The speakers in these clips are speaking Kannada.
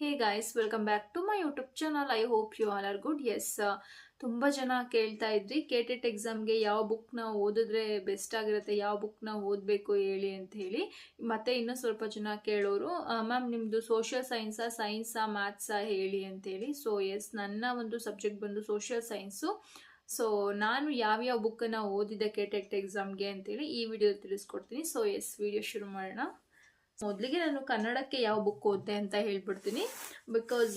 Hey guys welcome back to my YouTube channel I hope you all are good yes ತುಂಬ ಜನ ಕೇಳ್ತಾ ಇದ್ರಿ ಕೆ ಟೆಟ್ ಎಕ್ಸಾಮ್ಗೆ ಯಾವ ಬುಕ್ನ ಓದಿದ್ರೆ ಬೆಸ್ಟ್ ಆಗಿರುತ್ತೆ, ಯಾವ ಬುಕ್ನ ಓದಬೇಕು ಹೇಳಿ ಅಂತ ಹೇಳಿ. ಮತ್ತೆ ಇನ್ನೂ ಸ್ವಲ್ಪ ಜನ ಕೇಳೋರು ಮ್ಯಾಮ್ ನಿಮ್ಮದು ಸೋಷಿಯಲ್ ಸೈನ್ಸಾ ಸೈನ್ಸಾ ಮ್ಯಾಥ್ಸಾ ಹೇಳಿ ಅಂತೇಳಿ ಸೊ ಎಸ್ ನನ್ನ ಒಂದು ಸಬ್ಜೆಕ್ಟ್ ಬಂದು ಸೋಷಿಯಲ್ ಸೈನ್ಸು ಸೊ ನಾನು ಯಾವ್ಯಾವ ಬುಕ್ಕನ್ನು ಓದಿದ್ದೆ ಕೆ ಟೆಟ್ ಎಕ್ಸಾಮ್ಗೆ ಅಂತೇಳಿ ಈ ವಿಡಿಯೋ ತಿಳಿಸ್ಕೊಡ್ತೀನಿ. ಸೊ ಎಸ್ ವಿಡಿಯೋ ಶುರು ಮಾಡೋಣ. ಮೊದಲಿಗೆ ನಾನು ಕನ್ನಡಕ್ಕೆ ಯಾವ ಬುಕ್ ಓದಿದೆ ಅಂತ ಹೇಳ್ಬಿಡ್ತೀನಿ. ಬಿಕಾಸ್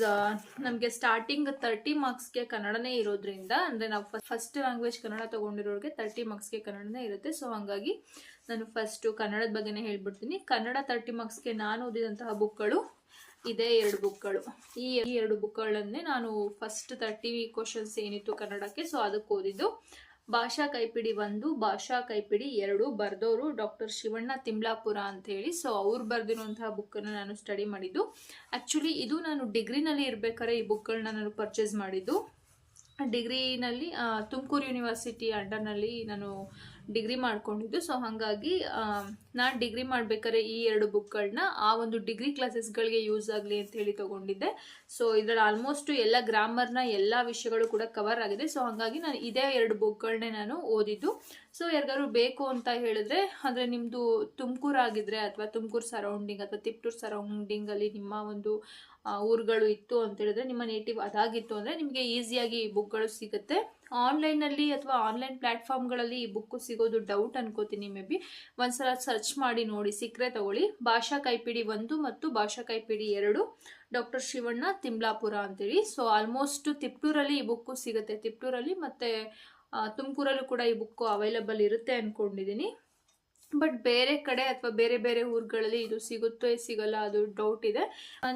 ನಮಗೆ ಸ್ಟಾರ್ಟಿಂಗ್ ತರ್ಟಿ ಮಾರ್ಕ್ಸ್ಗೆ ಕನ್ನಡನೇ ಇರೋದ್ರಿಂದ, ಅಂದರೆ ನಾವು ಫಸ್ಟ್ ಲ್ಯಾಂಗ್ವೇಜ್ ಕನ್ನಡ ತೊಗೊಂಡಿರೋರಿಗೆ ತರ್ಟಿ ಮಾರ್ಕ್ಸ್ಗೆ ಕನ್ನಡನೇ ಇರುತ್ತೆ. ಸೊ ಹಾಗಾಗಿ ನಾನು ಫಸ್ಟು ಕನ್ನಡದ ಬಗ್ಗೆನೇ ಹೇಳ್ಬಿಡ್ತೀನಿ. ಕನ್ನಡ ತರ್ಟಿ ಮಾರ್ಕ್ಸ್ಗೆ ನಾನು ಓದಿದಂತಹ ಬುಕ್ಗಳು ಇದೇ ಎರಡು ಬುಕ್ಗಳು ಈ ಎರಡು ಬುಕ್ಗಳನ್ನೇ ನಾನು ಫಸ್ಟ್ ತರ್ಟಿ ಕ್ವಶನ್ಸ್ ಏನಿತ್ತು ಕನ್ನಡಕ್ಕೆ ಸೊ ಅದಕ್ಕೆ ಓದಿದ್ದು. ಭಾಷಾ ಕೈಪಿಡಿ ಒಂದು, ಭಾಷಾ ಕೈಪಿಡಿ ಎರಡು ಬರೆದವರು ಡಾಕ್ಟರ್ ಶಿವಣ್ಣ ತಿಮ್ಲಾಪುರ ಅಂತ ಹೇಳಿ. ಸೊ ಅವ್ರು ಬರೆದಿರುವಂತಹ ಬುಕ್ಕನ್ನು ನಾನು ಸ್ಟಡಿ ಮಾಡಿದ್ದು. ಆ್ಯಕ್ಚುಲಿ ಇದು ನಾನು ಡಿಗ್ರಿನಲ್ಲಿ ಇರಬೇಕಾದ್ರೆ ಈ ಬುಕ್ಗಳನ್ನ ನಾನು ಪರ್ಚೇಸ್ ಮಾಡಿದ್ದು. ಡಿಗ್ರಿನಲ್ಲಿ ತುಮಕೂರು ಯೂನಿವರ್ಸಿಟಿ ಅಂಡರ್ನಲ್ಲಿ ನಾನು ಡಿಗ್ರಿ ಮಾಡ್ಕೊಂಡಿದ್ದು. ಸೊ ಹಾಗಾಗಿ ನಾನು ಡಿಗ್ರಿ ಮಾಡಬೇಕಾದ್ರೆ ಈ ಎರಡು ಬುಕ್ಗಳನ್ನ ಆ ಒಂದು ಡಿಗ್ರಿ ಕ್ಲಾಸಸ್ಗಳಿಗೆ ಯೂಸ್ ಆಗಲಿ ಅಂತ ಹೇಳಿ ತೊಗೊಂಡಿದ್ದೆ. ಸೊ ಇದರಲ್ಲಿ ಆಲ್ಮೋಸ್ಟ್ ಎಲ್ಲ ಗ್ರಾಮರ್ನ ಎಲ್ಲ ವಿಷಯಗಳು ಕೂಡ ಕವರ್ ಆಗಿದೆ. ಸೊ ಹಾಗಾಗಿ ನಾನು ಇದೇ ಎರಡು ಬುಕ್ಗಳನ್ನೇ ನಾನು ಓದಿದ್ದು. ಸೊ ಯಾರಿಗಾದ್ರು ಬೇಕು ಅಂತ ಹೇಳಿದ್ರೆ ಅಂದರೆ ನಿಮ್ಮದು ತುಮಕೂರು ಆಗಿದ್ರೆ ಅಥವಾ ತುಮಕೂರು ಸರೌಂಡಿಂಗ್ ಅಥವಾ ತಿಪ್ಟೂರು ಸರೌಂಡಿಂಗಲ್ಲಿ ನಿಮ್ಮ ಒಂದು ಊರುಗಳು ಇತ್ತು ಅಂತ ಹೇಳಿದ್ರೆ, ನಿಮ್ಮ ನೇಟಿವ್ ಅದಾಗಿತ್ತು ಅಂದರೆ ನಿಮಗೆ ಈಸಿಯಾಗಿ ಈ ಬುಕ್ಗಳು ಸಿಗುತ್ತೆ. ಆನ್ಲೈನಲ್ಲಿ ಅಥವಾ ಆನ್ಲೈನ್ ಪ್ಲ್ಯಾಟ್ಫಾರ್ಮ್ಗಳಲ್ಲಿ ಈ ಬುಕ್ಕು ಸಿಗೋದು ಡೌಟ್ ಅನ್ಕೋತೀನಿ ಮೇ ಬಿ ಒಂದ್ಸಲ ಸರ್ಚ್ ಮಾಡಿ ನೋಡಿ ಸಿಕ್ಕರೆ ತಗೊಳ್ಳಿ. ಭಾಷಾ ಕೈಪಿಡಿ ಒಂದು ಮತ್ತು ಭಾಷಾ ಕೈಪಿಡಿ ಎರಡು. ಡಾಕ್ಟರ್ ಶಿವಣ್ಣ ತಿಮ್ಲಾಪುರ ಅಂತೇಳಿ ಸೊ ಆಲ್ಮೋಸ್ಟ್ ತಿಪ್ಟೂರಲ್ಲಿ ಈ ಬುಕ್ಕು ಸಿಗುತ್ತೆ. ತಿಪ್ಟೂರಲ್ಲಿ ಮತ್ತು ತುಮಕೂರಲ್ಲೂ ಕೂಡ ಈ ಬುಕ್ಕು ಅವೈಲಬಲ್ ಇರುತ್ತೆ ಅಂದ್ಕೊಂಡಿದ್ದೀನಿ ಬಟ್ ಬೇರೆ ಕಡೆ ಅಥವಾ ಬೇರೆ ಬೇರೆ ಊರುಗಳಲ್ಲಿ ಇದು ಸಿಗುತ್ತೋ ಸಿಗಲ್ಲ ಅದು ಡೌಟ್ ಇದೆ.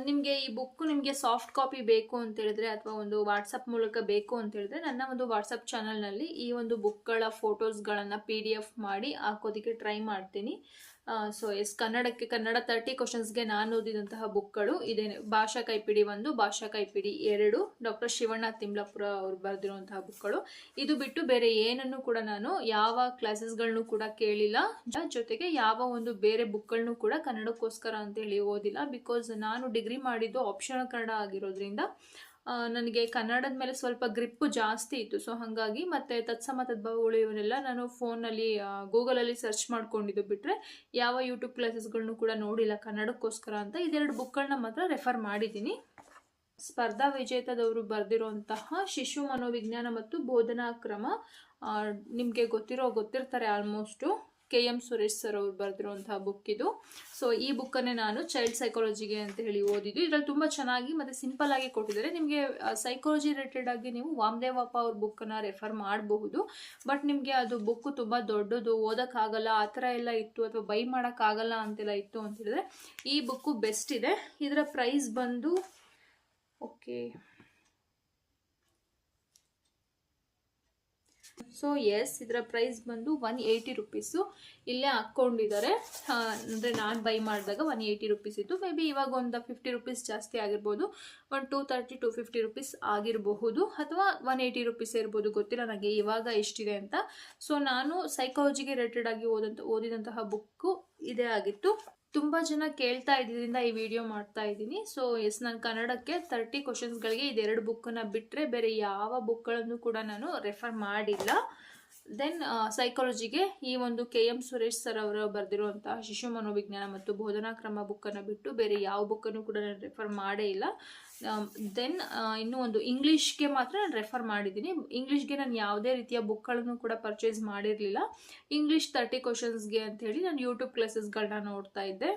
ನಿಮಗೆ ಈ ಬುಕ್ ನಿಮಗೆ ಸಾಫ್ಟ್ ಕಾಪಿ ಬೇಕು ಅಂತ ಹೇಳಿದ್ರೆ ಅಥವಾ ಒಂದು ವಾಟ್ಸಪ್ ಮೂಲಕ ಬೇಕು ಅಂತ ಹೇಳಿದ್ರೆ ನನ್ನ ಒಂದು ವಾಟ್ಸಪ್ ಚಾನಲ್ನಲ್ಲಿ ಈ ಒಂದು ಬುಕ್ಗಳ ಫೋಟೋಸ್ಗಳನ್ನು ಪಿ ಡಿ ಎಫ್ ಮಾಡಿ ಹಾಕೋದಕ್ಕೆ ಟ್ರೈ ಮಾಡ್ತೀನಿ. ಸೊ ಎಸ್ ಕನ್ನಡಕ್ಕೆ, ಕನ್ನಡ ತರ್ಟಿ ಕ್ವಶನ್ಸ್ಗೆ ನಾನು ಓದಿದಂತಹ ಬುಕ್ಗಳು ಇದೇನೆ. ಭಾಷಾ ಕೈಪಿಡಿ ಒಂದು, ಭಾಷಾ ಕೈಪಿಡಿ ಎರಡು ಡಾಕ್ಟರ್ ಶಿವಣ್ಣ ತಿಮ್ಲಾಪುರ ಅವರು ಬರೆದಿರುವಂತಹ ಬುಕ್ಗಳು. ಇದು ಬಿಟ್ಟು ಬೇರೆ ಏನನ್ನು ಕೂಡ ನಾನು ಯಾವ ಕ್ಲಾಸಸ್ಗಳನ್ನು ಕೂಡ ಕೇಳಿಲ್ಲ. ಜೊತೆಗೆ ಯಾವ ಒಂದು ಬೇರೆ ಬುಕ್ಗಳನ್ನು ಕೂಡ ಕನ್ನಡಕ್ಕೋಸ್ಕರ ಅಂತ ಹೇಳಿ ಓದಿಲ್ಲ. ಬಿಕಾಸ್ ನಾನು ಡಿಗ್ರಿ ಮಾಡಿದ್ದು ಆಪ್ಷನ್ ಕನ್ನಡ ಆಗಿರೋದ್ರಿಂದ ನನಗೆ ಕನ್ನಡದ ಮೇಲೆ ಸ್ವಲ್ಪ ಗ್ರಿಪ್ಪು ಜಾಸ್ತಿ ಇತ್ತು. ಸೊ ಹಾಗಾಗಿ ಮತ್ತು ತತ್ಸಮ ತದ್ಭವಗಳು ಇವನ್ನೆಲ್ಲ ನಾನು ಫೋನಲ್ಲಿ ಗೂಗಲಲ್ಲಿ ಸರ್ಚ್ ಮಾಡ್ಕೊಂಡಿದ್ದು ಬಿಟ್ಟರೆ ಯಾವ ಯೂಟ್ಯೂಬ್ ಕ್ಲಾಸಸ್ಗಳನ್ನು ಕೂಡ ನೋಡಿಲ್ಲ. ಕನ್ನಡಕ್ಕೋಸ್ಕರ ಅಂತ ಇದೆರಡು ಬುಕ್ಗಳನ್ನ ಮಾತ್ರ ರೆಫರ್ ಮಾಡಿದ್ದೀನಿ. ಸ್ಪರ್ಧಾ ವಿಜೇತದವರು ಬರೆದಿರುವಂತಹ ಶಿಶು ಮನೋವಿಜ್ಞಾನ ಮತ್ತು ಬೋಧನಾ ಕ್ರಮ ನಿಮಗೆ ಗೊತ್ತಿರೋ, ಗೊತ್ತಿರ್ತಾರೆ almost K M Suresh sir ಅವ್ರು ಬರೆದಿರುವಂತಹ ಬುಕ್ ಇದು. ಸೊ ಈ ಬುಕ್ಕನ್ನೇ ನಾನು ಚೈಲ್ಡ್ ಸೈಕಾಲಜಿಗೆ ಅಂತ ಹೇಳಿ ಓದಿದ್ದು. ಇದರಲ್ಲಿ ತುಂಬ ಚೆನ್ನಾಗಿ ಮತ್ತು ಸಿಂಪಲ್ ಆಗಿ ಕೊಟ್ಟಿದ್ದಾರೆ. ನಿಮಗೆ ಸೈಕಾಲಜಿ ರಿಲೇಟೆಡ್ ಆಗಿ ನೀವು ವಾಮದೇವಪ್ಪ ಅವ್ರ ಬುಕ್ಕನ್ನು ರೆಫರ್ ಮಾಡಬಹುದು. ಬಟ್ ನಿಮಗೆ ಅದು ಬುಕ್ಕು ತುಂಬ ದೊಡ್ಡದು, ಓದೋಕ್ಕಾಗಲ್ಲ, ಆ ಥರ ಎಲ್ಲ ಇತ್ತು ಅಥವಾ ಬೈ ಮಾಡೋಕ್ಕಾಗಲ್ಲ ಅಂತೆಲ್ಲ ಇತ್ತು ಅಂತ ಹೇಳಿದ್ರೆ ಈ ಬುಕ್ಕು ಬೆಸ್ಟ್ ಇದೆ. ಇದರ ಪ್ರೈಸ್ ಬಂದು ಓಕೆ ಸೊ ಎಸ್ ಇದರ ಪ್ರೈಸ್ ಬಂದು ಒನ್ ಏಯ್ಟಿ ರುಪೀಸು ಇಲ್ಲೇ ಹಾಕ್ಕೊಂಡಿದ್ದಾರೆ. ಅಂದರೆ ನಾನು ಬೈ ಮಾಡಿದಾಗ ಒನ್ ಏಯ್ಟಿ ರುಪೀಸ್ ಇತ್ತು. ಮೇ ಬಿ ಇವಾಗ ಒಂದು ಫಿಫ್ಟಿ ರುಪೀಸ್ ಜಾಸ್ತಿ ಆಗಿರ್ಬೋದು. ಒಂದು two thirty to fifty rupees ಆಗಿರಬಹುದು. ಅಥವಾ ಒನ್ ಏಯ್ಟಿ ರುಪೀಸ್ ಇರ್ಬೋದು. ಗೊತ್ತಿಲ್ಲ ನನಗೆ ಇವಾಗ ಎಷ್ಟಿದೆ ಅಂತ. ಸೊ ನಾನು ಸೈಕಾಲಜಿಗೆ ರಿಲೇಟೆಡ್ ಆಗಿ ಓದಂತ, ಓದಿದಂತಹ ಬುಕ್ಕು ಇದೇ ಆಗಿತ್ತು. ತುಂಬ ಜನ ಕೇಳ್ತಾ ಇದ್ದಿದ್ದರಿಂದ ಈ ವಿಡಿಯೋ ಮಾಡ್ತಾ ಇದ್ದೀನಿ. ಸೊ ಎಸ್ ನಾನು ಕನ್ನಡಕ್ಕೆ ತರ್ಟಿ ಕ್ವಶನ್ಸ್ಗಳಿಗೆ ಇದೆರಡು ಬುಕ್ಕನ್ನು ಬಿಟ್ಟರೆ ಬೇರೆ ಯಾವ ಬುಕ್ಗಳನ್ನು ಕೂಡ ನಾನು ರೆಫರ್ ಮಾಡಿಲ್ಲ. ದೆನ್ ಸೈಕಾಲಜಿಗೆ ಈ ಒಂದು ಕೆ ಎಂ ಸುರೇಶ್ ಸರ್ ಅವರು ಬರೆದಿರುವಂತಹ ಶಿಶು ಮನೋವಿಜ್ಞಾನ ಮತ್ತು ಬೋಧನಾ ಕ್ರಮ ಬುಕ್ಕನ್ನು ಬಿಟ್ಟು ಬೇರೆ ಯಾವ ಬುಕ್ಕನ್ನು ಕೂಡ ನಾನು ರೆಫರ್ ಮಾಡೇ ಇಲ್ಲ. ದೆನ್ ಇನ್ನೂ ಒಂದು ಇಂಗ್ಲೀಷ್ಗೆ ಮಾತ್ರ ನಾನು ರೆಫರ್ ಮಾಡಿದ್ದೀನಿ. ಇಂಗ್ಲೀಷ್ಗೆ ನಾನು ಯಾವುದೇ ರೀತಿಯ ಬುಕ್ಗಳನ್ನು ಕೂಡ ಪರ್ಚೇಸ್ ಮಾಡಿರಲಿಲ್ಲ. ಇಂಗ್ಲೀಷ್ ತರ್ಟಿ ಕ್ವಶನ್ಸ್ಗೆ ಹೇಳಿ ನಾನು ಯೂಟ್ಯೂಬ್ ಕ್ಲಾಸಸ್ಗಳನ್ನ ನೋಡ್ತಾ ಇದ್ದೆ.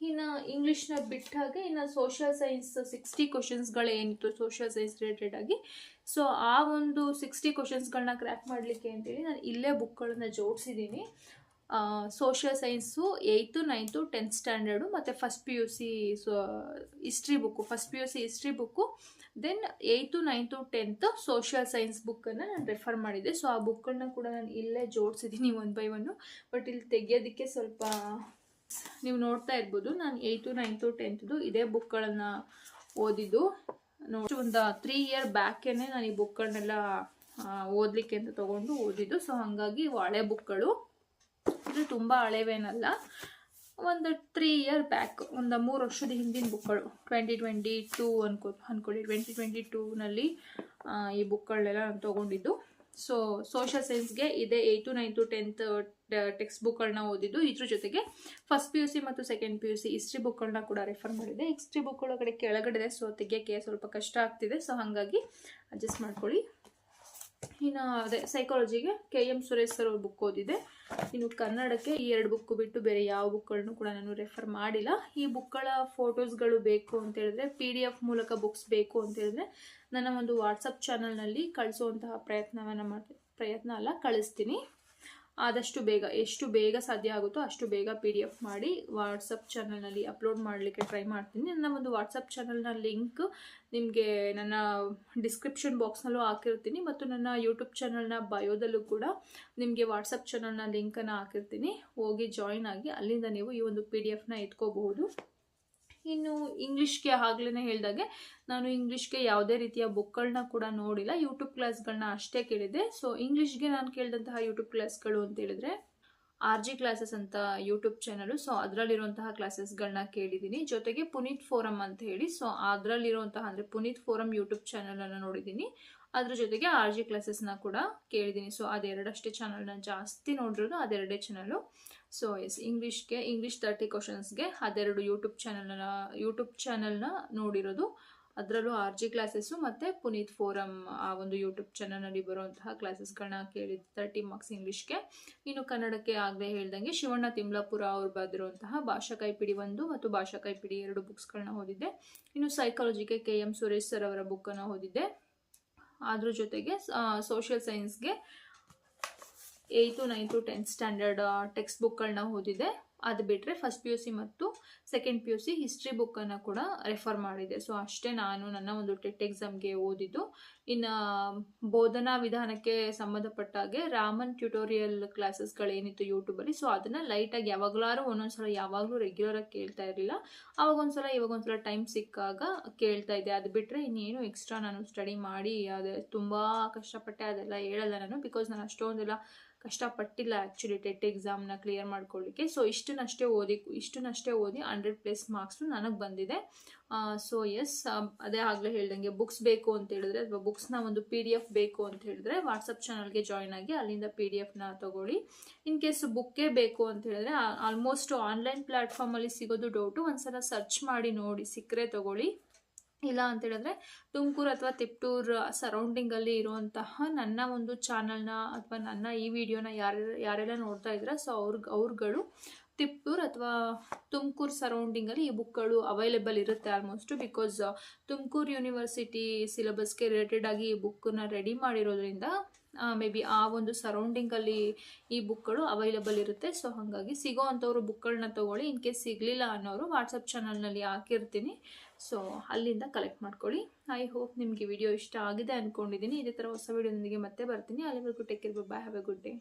ಇನ್ನು ಇಂಗ್ಲೀಷ್ನ ಬಿಟ್ಟಾಗೆ ಇನ್ನು ಸೋಷಿಯಲ್ ಸೈನ್ಸ್ ಸಿಕ್ಸ್ಟಿ ಕ್ವಶನ್ಸ್ಗಳು ಏನಿತ್ತು ಸೋಷಿಯಲ್ ಸೈನ್ಸ್ ರಿಲೇಟೆಡ್ ಆಗಿ. ಸೊ ಆ ಒಂದು ಸಿಕ್ಸ್ಟಿ ಕ್ವಶನ್ಸ್ಗಳನ್ನ ಕ್ರ್ಯಾಕ್ ಮಾಡಲಿಕ್ಕೆ ಅಂತೇಳಿ ನಾನು ಇಲ್ಲೇ ಬುಕ್ಗಳನ್ನು ಜೋಡಿಸಿದ್ದೀನಿ social science eighth ninth tenth standard ಮತ್ತು first P U C so history book first P U C history book then eighth ninth tenth social science ಬುಕ್ಕನ್ನು ನಾನು ರೆಫರ್ ಮಾಡಿದ್ದೆ. ಸೊ ಆ ಬುಕ್ಕನ್ನು ಕೂಡ ನಾನು ಇಲ್ಲೇ ಜೋಡಿಸಿದ್ದೀನಿ ಒನ್ ಬೈ ಒನ್ನು ಬಟ್ ಇಲ್ಲಿ ತೆಗಿಯೋದಕ್ಕೆ ಸ್ವಲ್ಪ ನೀವು ನೋಡ್ತಾ ಇರ್ಬೋದು, ನಾನು ಏಯ್ತು ನೈನ್ತು ಟೆಂತ್ದು ಇದೇ ಬುಕ್ಗಳನ್ನು ಓದಿದ್ದು. ನೋಡಿ ಒಂದು ತ್ರೀ ಇಯರ್ ಬ್ಯಾಕೇನೆ ನಾನು ಈ ಬುಕ್ಗಳನ್ನೆಲ್ಲ ಓದಲಿಕ್ಕೆ ಅಂತ ತೊಗೊಂಡು ಓದಿದ್ದು. ಸೊ ಹಾಗಾಗಿ ಇವು ಹಳೆ ಬುಕ್ಗಳು ಇದು ತುಂಬ ಹಳೆವೇನಲ್ಲ. ಒಂದು ತ್ರೀ ಇಯರ್ ಬ್ಯಾಕ್ ಒಂದು ಮೂರು ವರ್ಷದ ಹಿಂದಿನ ಬುಕ್ಗಳು ಟ್ವೆಂಟಿ ಟ್ವೆಂಟಿ ಟೂ ಅನ್ಕೋ ಅಂದ್ಕೊಳ್ಳಿ ಟ್ವೆಂಟಿ ಟ್ವೆಂಟಿ ಟೂನಲ್ಲಿ ಈ ಬುಕ್ಗಳನ್ನೆಲ್ಲ ನಾನು ತೊಗೊಂಡಿದ್ದು. ಸೊ ಸೋಷಿಯಲ್ ಸೈನ್ಸ್ಗೆ ಇದೇ ಏಯ್ಟು ನೈನ್ತು ಟೆಂತ್ ಟೆಕ್ಸ್ಟ್ ಬುಕ್ಗಳನ್ನ ಓದಿದ್ದು. ಇದ್ರ ಜೊತೆಗೆ ಫಸ್ಟ್ ಪಿ ಯು ಸಿ ಮತ್ತು second P U C history ಬುಕ್ಗಳನ್ನ ಕೂಡ ರೆಫರ್ ಮಾಡಿದೆ. ಹಿಸ್ಟ್ರಿ ಬುಕ್ ಒಳಗಡೆ ಕೆಳಗಡೆ ಸೊ ತೆಗೆಯಕ್ಕೆ ಸ್ವಲ್ಪ ಕಷ್ಟ ಆಗ್ತಿದೆ. ಸೊ ಹಾಗಾಗಿ ಅಡ್ಜಸ್ಟ್ ಮಾಡ್ಕೊಳ್ಳಿ. ಇನ್ನು ಅದೇ ಸೈಕಾಲಜಿಗೆ ಕೆ ಎಂ ಸುರೇಶ್ ಸರ್ ಅವ್ರ ಬುಕ್ ಓದಿದೆ. ಇನ್ನು ಕನ್ನಡಕ್ಕೆ ಈ ಎರಡು ಬುಕ್ ಬಿಟ್ಟು ಬೇರೆ ಯಾವ ಬುಕ್ಗಳನ್ನು ಕೂಡ ನಾನು ರೆಫರ್ ಮಾಡಿಲ್ಲ. ಈ ಬುಕ್ಗಳ ಫೋಟೋಸ್ಗಳು ಬೇಕು ಅಂತ ಹೇಳಿದ್ರೆ ಪಿ ಡಿ ಎಫ್ ಮೂಲಕ ಬುಕ್ಸ್ ಬೇಕು ಅಂತ ಹೇಳಿದ್ರೆ, ನನ್ನ ಒಂದು ವಾಟ್ಸಪ್ ಚಾನಲ್ನಲ್ಲಿ ಕಳಿಸುವಂತಹ ಪ್ರಯತ್ನವನ್ನು ಮಾಡಿ ಪ್ರಯತ್ನ ಅಲ್ಲ, ಕಳಿಸ್ತೀನಿ. ಆದಷ್ಟು ಬೇಗ, ಎಷ್ಟು ಬೇಗ ಸಾಧ್ಯ ಆಗುತ್ತೋ ಅಷ್ಟು ಬೇಗ ಪಿ ಡಿ ಎಫ್ ಮಾಡಿ ವಾಟ್ಸಪ್ ಚಾನಲ್ನಲ್ಲಿ ಅಪ್ಲೋಡ್ ಮಾಡಲಿಕ್ಕೆ ಟ್ರೈ ಮಾಡ್ತೀನಿ. ನನ್ನ ಒಂದು ವಾಟ್ಸಪ್ ಚಾನಲ್ನ ಲಿಂಕ್ ನಿಮಗೆ ನನ್ನ ಡಿಸ್ಕ್ರಿಪ್ಷನ್ ಬಾಕ್ಸ್ನಲ್ಲೂ ಹಾಕಿರ್ತೀನಿ ಮತ್ತು ನನ್ನ ಯೂಟ್ಯೂಬ್ ಚಾನಲ್ನ ಬಯೋದಲ್ಲೂ ಕೂಡ ನಿಮಗೆ ವಾಟ್ಸಪ್ ಚಾನಲ್ನ ಲಿಂಕನ್ನು ಹಾಕಿರ್ತೀನಿ. ಹೋಗಿ ಜಾಯಿನ್ ಆಗಿ ಅಲ್ಲಿಂದ ನೀವು ಈ ಒಂದು ಪಿ ಡಿ ಎಫ್ನ ಇನ್ನು ಇಂಗ್ಲೀಷ್ಗೆ ಆಗ್ಲೇ ಹೇಳಿದಾಗೆ ನಾನು ಇಂಗ್ಲೀಷ್ಗೆ ಯಾವುದೇ ರೀತಿಯ ಬುಕ್ಗಳನ್ನ ಕೂಡ ನೋಡಿಲ್ಲ. ಯೂಟ್ಯೂಬ್ ಕ್ಲಾಸ್ಗಳನ್ನ ಅಷ್ಟೇ ಕೇಳಿದೆ ಸೊ ಇಂಗ್ಲೀಷ್ಗೆ ನಾನು ಕೇಳಿದಂತಹ ಯೂಟ್ಯೂಬ್ ಕ್ಲಾಸ್ಗಳು ಅಂತ ಹೇಳಿದ್ರೆ ಆರ್ ಜಿ ಕ್ಲಾಸಸ್ ಅಂತ ಯೂಟ್ಯೂಬ್ ಚಾನಲ್ ಸೊ ಅದರಲ್ಲಿರುವಂತಹ ಕ್ಲಾಸಸ್ಗಳನ್ನ ಕೇಳಿದ್ದೀನಿ. ಜೊತೆಗೆ ಪುನೀತ್ ಫೋರಮ್ ಅಂತ ಹೇಳಿ. ಸೊ ಅದರಲ್ಲಿರುವಂತಹ ಅಂದರೆ ಪುನೀತ್ ಫೋರಮ್ ಯೂಟ್ಯೂಬ್ ಚಾನಲನ್ನು ನೋಡಿದ್ದೀನಿ. ಅದ್ರ ಜೊತೆಗೆ ಆರ್ ಜಿ ಕ್ಲಾಸಸ್ನ ಕೂಡ ಕೇಳಿದ್ದೀನಿ. ಸೊ ಅದೆರಡಷ್ಟೇ ಚಾನಲ್ನ ಜಾಸ್ತಿ ನೋಡಿರೋದು ಅದೆರಡೇ ಚಾನಲು ಸೊ ಎಸ್ ಇಂಗ್ಲೀಷ್ಗೆ ಇಂಗ್ಲೀಷ್ ತರ್ಟಿ ಕ್ವಶನ್ಸ್ಗೆ ಅದೆರಡು ಯೂಟ್ಯೂಬ್ ಚಾನಲ್ನ ಯೂಟ್ಯೂಬ್ ಚಾನಲ್ನ ನೋಡಿರೋದು. ಅದರಲ್ಲೂ ಆರ್ ಜಿ ಕ್ಲಾಸಸ್ಸು ಮತ್ತು ಪುನೀತ್ ಫೋರಮ್, ಆ ಒಂದು ಯೂಟ್ಯೂಬ್ ಚಾನಲಲ್ಲಿ ಬರುವಂತಹ ಕ್ಲಾಸಸ್ಗಳನ್ನ ಕೇಳಿದ್ದು ತರ್ಟಿ ಮಾರ್ಕ್ಸ್ ಇಂಗ್ಲೀಷ್ಗೆ ಇನ್ನು ಕನ್ನಡಕ್ಕೆ ಆಗದೆ ಹೇಳ್ದಂಗೆ ಶಿವಣ್ಣ ತಿಮ್ಲಾಪುರ ಅವ್ರು ಬರೆದಿರುವಂತಹ ಭಾಷಾ ಕೈಪಿಡಿ ಒಂದು ಮತ್ತು ಭಾಷಾ ಕೈಪಿಡಿ ಎರಡು ಬುಕ್ಸ್ಗಳನ್ನ ಓದಿದ್ದೆ. ಇನ್ನು ಸೈಕಾಲಜಿಗೆ ಕೆ ಎಂ ಸುರೇಶ್ ಸರ್ ಅವರ ಬುಕ್ಕನ್ನು ಓದಿದ್ದೆ. ಅದ್ರ ಜೊತೆಗೆ social ಸೈನ್ಸ್ಗೆ eighth ninth tenth standard text ಬುಕ್ಗಳನ್ನ ಓದಿದೆ ಅದು ಬಿಟ್ಟರೆ ಫಸ್ಟ್ ಪಿ ಯು ಸಿ ಮತ್ತು second P U C history ಬುಕ್ಕನ್ನು ಕೂಡ ರೆಫರ್ ಮಾಡಿದೆ. ಸೊ ಅಷ್ಟೇ ನಾನು ನನ್ನ ಒಂದು ಟೆಟ್ ಎಕ್ಸಾಮ್ಗೆ ಓದಿದ್ದು. ಇನ್ನು ಬೋಧನಾ ವಿಧಾನಕ್ಕೆ ಸಂಬಂಧಪಟ್ಟ ಹಾಗೆ ರಾಮನ್ ಟ್ಯುಟೋರಿಯಲ್ ಕ್ಲಾಸಸ್ಗಳೇನಿತ್ತು ಯೂಟ್ಯೂಬಲ್ಲಿ ಸೊ ಅದನ್ನು ಲೈಟಾಗಿ ಯಾವಾಗಲಾರು ಒಂದೊಂದ್ಸಲ ಯಾವಾಗಲೂ ರೆಗ್ಯುಲರಾಗಿ ಕೇಳ್ತಾ ಇರಲಿಲ್ಲ. ಆವಾಗ ಒಂದ್ಸಲ ಇವಾಗ ಒಂದ್ಸಲ ಟೈಮ್ ಸಿಕ್ಕಾಗ ಕೇಳ್ತಾ ಇದ್ದೆ. ಅದು ಬಿಟ್ಟರೆ ಇನ್ನೇನು ಎಕ್ಸ್ಟ್ರಾ ನಾನು ಸ್ಟಡಿ ಮಾಡಿ, ಅದೇ ತುಂಬ ಕಷ್ಟಪಟ್ಟೆ, ಅದೆಲ್ಲ ಹೇಳಲ್ಲ ನಾನು ಬಿಕಾಸ್ ನಾನು ಅಷ್ಟೊಂದೆಲ್ಲ ಕಷ್ಟಪಟ್ಟಿಲ್ಲ ಆ್ಯಕ್ಚುಲಿ ಟೆಟ್ ಎಕ್ಸಾಮ್ನ ಕ್ಲಿಯರ್ ಮಾಡ್ಕೊಳ್ಳಿಕ್ಕೆ ಸೊ ಇಷ್ಟನ್ನಷ್ಟೇ ಓದಿ ಇಷ್ಟನ್ನಷ್ಟೇ ಓದಿ ಹಂಡ್ರೆಡ್ ಪ್ಲಸ್ ಮಾರ್ಕ್ಸು ನನಗೆ ಬಂದಿದೆ. ಸೊ ಎಸ್ ಅದೇ ಆಗಲೇ ಹೇಳ್ದಂಗೆ ಬುಕ್ಸ್ ಬೇಕು ಅಂತ ಹೇಳಿದ್ರೆ ಅಥವಾ ಬುಕ್ಸ್ನ ಒಂದು ಪಿ ಡಿ ಎಫ್ ಬೇಕು ಅಂತ ಹೇಳಿದ್ರೆ ವಾಟ್ಸಪ್ ಚಾನಲ್ಗೆ ಜಾಯ್ನ್ ಆಗಿ ಅಲ್ಲಿಂದ ಪಿ ಡಿ ಎಫ್ನ ತೊಗೊಳ್ಳಿ ಇನ್ ಕೇಸ್ ಬುಕ್ಕೇ ಬೇಕು ಅಂತ ಹೇಳಿದ್ರೆ ಆಲ್ಮೋಸ್ಟ್ ಆನ್ಲೈನ್ ಪ್ಲ್ಯಾಟ್ಫಾರ್ಮಲ್ಲಿ ಸಿಗೋದು ಡೌಟು ಒಂದ್ಸಲ ಸರ್ಚ್ ಮಾಡಿ ನೋಡಿ, ಸಿಕ್ಕರೆ ತೊಗೊಳ್ಳಿ. ಇಲ್ಲ ಅಂತ ಹೇಳಿದ್ರೆ ತುಮಕೂರು ಅಥವಾ ತಿಪ್ಟೂರು ಸರೌಂಡಿಂಗಲ್ಲಿ ಇರುವಂತಹ ನನ್ನ ಒಂದು ಚಾನಲ್ನ ಅಥವಾ ನನ್ನ ಈ ವಿಡಿಯೋನ ಯಾರು, ಯಾರೆಲ್ಲ ನೋಡ್ತಾ ಇದ್ದೀರಾ ಸೊ ಅವ್ರಿಗೆ ಅವ್ರುಗಳು ತಿಪ್ಟೂರು ಅಥವಾ ತುಮಕೂರು ಸರೌಂಡಿಂಗಲ್ಲಿ ಈ ಬುಕ್ಗಳು ಅವೈಲೇಬಲ್ ಇರುತ್ತೆ ಆಲ್ಮೋಸ್ಟು ಬಿಕಾಸ್ ತುಮಕೂರು ಯೂನಿವರ್ಸಿಟಿ ಸಿಲೆಬಸ್ಗೆ ರಿಲೇಟೆಡ್ ಆಗಿ ಈ ಬುಕ್ಕನ್ನ ರೆಡಿ ಮಾಡಿರೋದ್ರಿಂದ ಮೇ ಬಿ ಆ ಒಂದು ಸರೌಂಡಿಂಗಲ್ಲಿ ಈ ಬುಕ್ಗಳು ಅವೈಲಬಲ್ ಇರುತ್ತೆ. ಸೊ ಹಾಗಾಗಿ ಸಿಗೋ ಅಂಥವ್ರು ಬುಕ್ಗಳನ್ನ ತೊಗೊಳ್ಳಿ. ಇನ್ ಕೇಸ್ ಸಿಗಲಿಲ್ಲ ಅನ್ನೋರು ವಾಟ್ಸಪ್ ಚಾನಲ್ನಲ್ಲಿ ಹಾಕಿರ್ತೀನಿ. ಸೊ ಅಲ್ಲಿಂದ ಕಲೆಕ್ಟ್ ಮಾಡ್ಕೊಳ್ಳಿ. ಐ ಹೋಪ್ ನಿಮಗೆ ವಿಡಿಯೋ ಇಷ್ಟ ಆಗಿದೆ ಅಂದ್ಕೊಂಡಿದ್ದೀನಿ ಇದೇ ಥರ ಹೊಸ ವಿಡಿಯೋದೊಂದಿಗೆ ಮತ್ತೆ ಬರ್ತೀನಿ. ಅಲ್ಲಿವರೆಗೂ take care bye have a good day